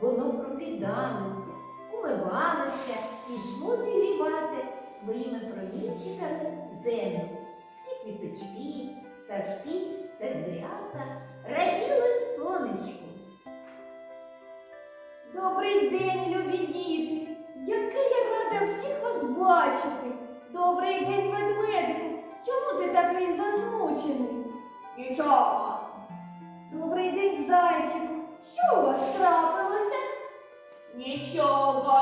воно прокидалося, умивалося і йшло зігрівати своїми промінчиками землю. Всі квіточки, пташки та звірята раділи сонечку. Добрий день, любі діти! Яке я рада всіх вас бачити! Добрий день, ведмедику! Чому ти такий засмучений? Нічого. Добрий день, зайчику! Що у вас трапилося? Нічого.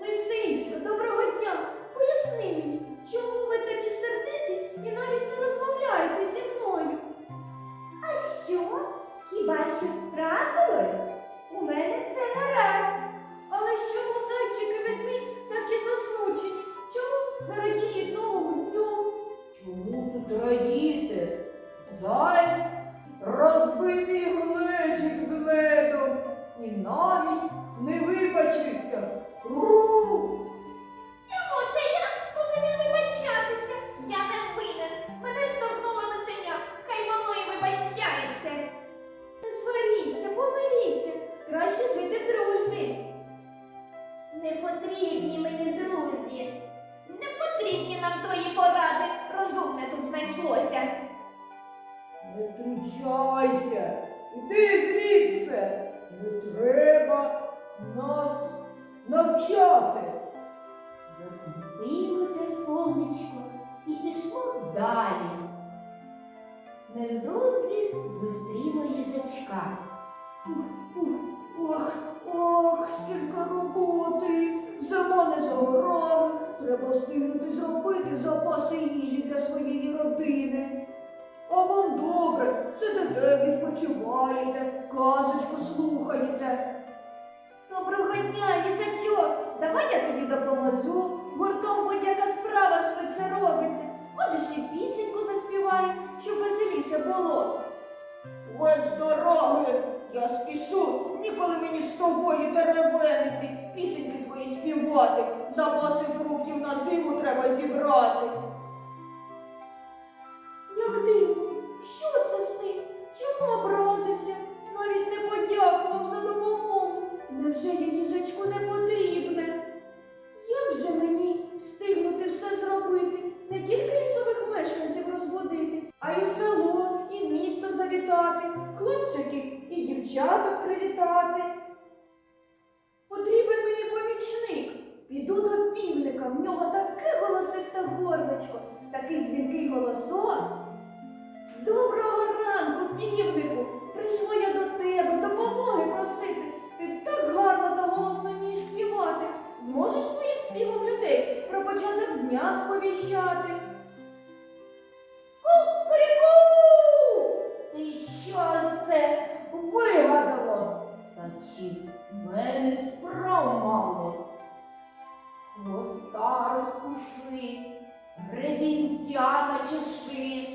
Лисичко, доброго дня! Поясни мені, чому ви такі сердиті і навіть не розмовляєте зі мною? А що? Хіба що страпилось? У мене все гаразд. Але чому зайчики ведмідь такі засмучені? Чому не радіють новому дню? Чому тут радіти? Заєць розбив вибачився. Чому це я повинен вибачатися? Я не винен. Мене штовхнуло на ценя. Хай воно і вибачається. Не сваріться, помиріться, краще жити в дружбі. Не потрібні мені друзі. Не потрібні нам твої поради. Розумне тут знайшлося. Не втручайся, іди звідси. Не треба нас навчати. Засмутилося сонечко і пішло далі. Невдовзі зустріло їжачка. Ох, ох, скільки роботи. Зима не за горами. Треба встигнути зробити запаси їжі для своєї родини. А вам добре, сидите, відпочиваєте, казочку слухаєте. Доброго дня, їжачок! Давай я тобі допоможу. Гуртом будь-яка справа швидше робиться. Може, ще пісеньку заспіваю, щоб веселіше було. От з дороги, я спішу, ніколи мені з тобою теревенити, пісеньки твої співати, запаси фруктів на зиму треба зібрати. Як дивно, гребінця начеши,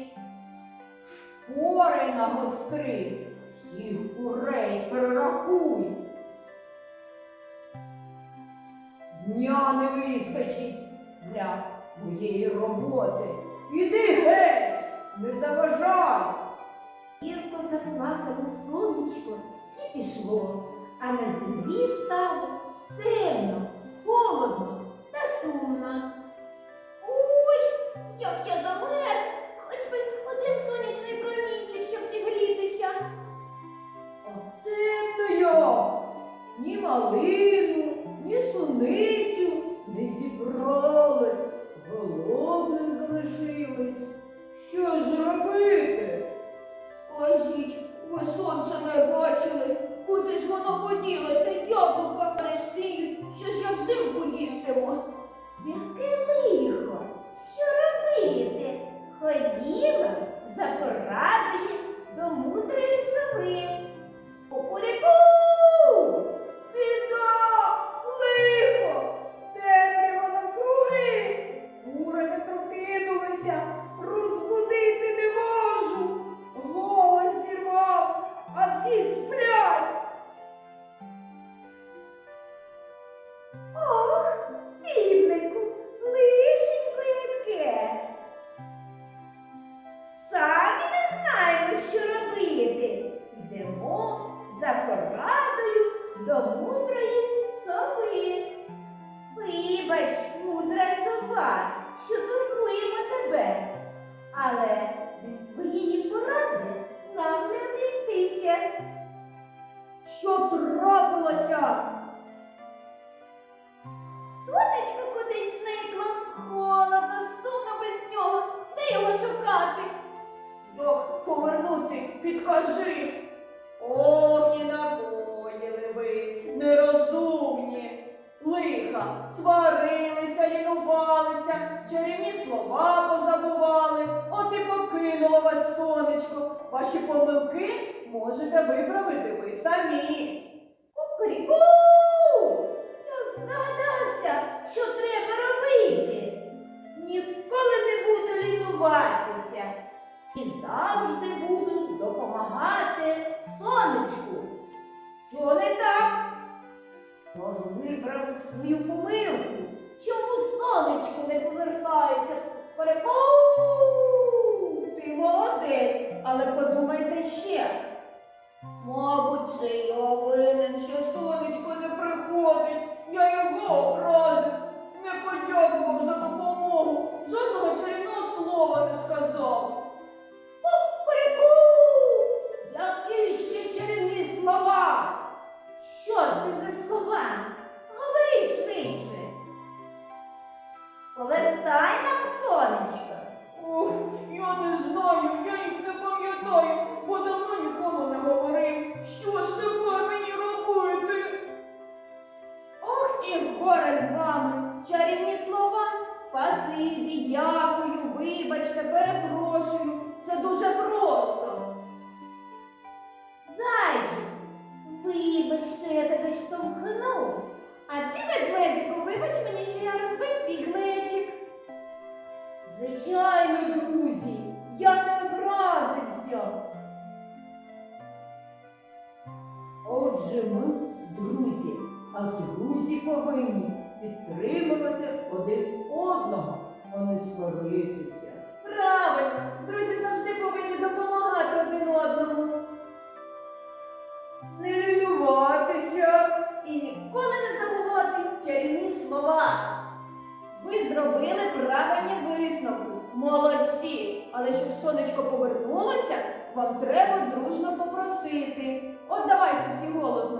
шпори нагостри, всіх курей перерахуй. Дня не вистачить для моєї роботи. Іди геть, не заважай. Гірко заплакало сонечко і пішло, а на землі стало темно, холодно за порадою до мудрої сови. Вибач, мудра сова, що турбуємо тебе, але без твоєї поради нам не обійтися. Що трапилося? Сонечко кудись зникло, холодно, сумно без нього. Де його шукати? Як повернути, підкажи. Сварилися, лінувалися, чарівні слова позабували, от і покинуло вас сонечко. Ваші помилки можете виправити ви самі. Кукуріку! Я здогадався, що треба робити. Ніколи не буду лінуватися і завжди буду допомагати Можу виправити свою помилку. Чому сонечко не повертається Кукуріку? Ти молодець, але подумайте ще. Мабуть, це я винен, що сонечко не приходить. Я його образив, не подякував за допомогу, жодного чарівного слова не сказав. Які ще чарівні слова? Що це за слова? Горе з вами. Чарівні слова. Спасибі, дякую, вибачте, перепрошую. Це дуже просто. Зайчик, вибач, що я тебе штовхнув. А ти, ведмедику, вибач мені, що я розбив твій глечик. Звичайно, друзі, я не образився. Отже, ми друзі, а друзі повинні підтримувати один одного, а не сваритися. Правильно, друзі завжди повинні допомагати один одному. Не лінуватися. І ніколи не забувати чарівні слова. Ви зробили правильні висновки. Молодці! Але щоб сонечко повернулося, вам треба дружно попросити. От давайте всі голосно.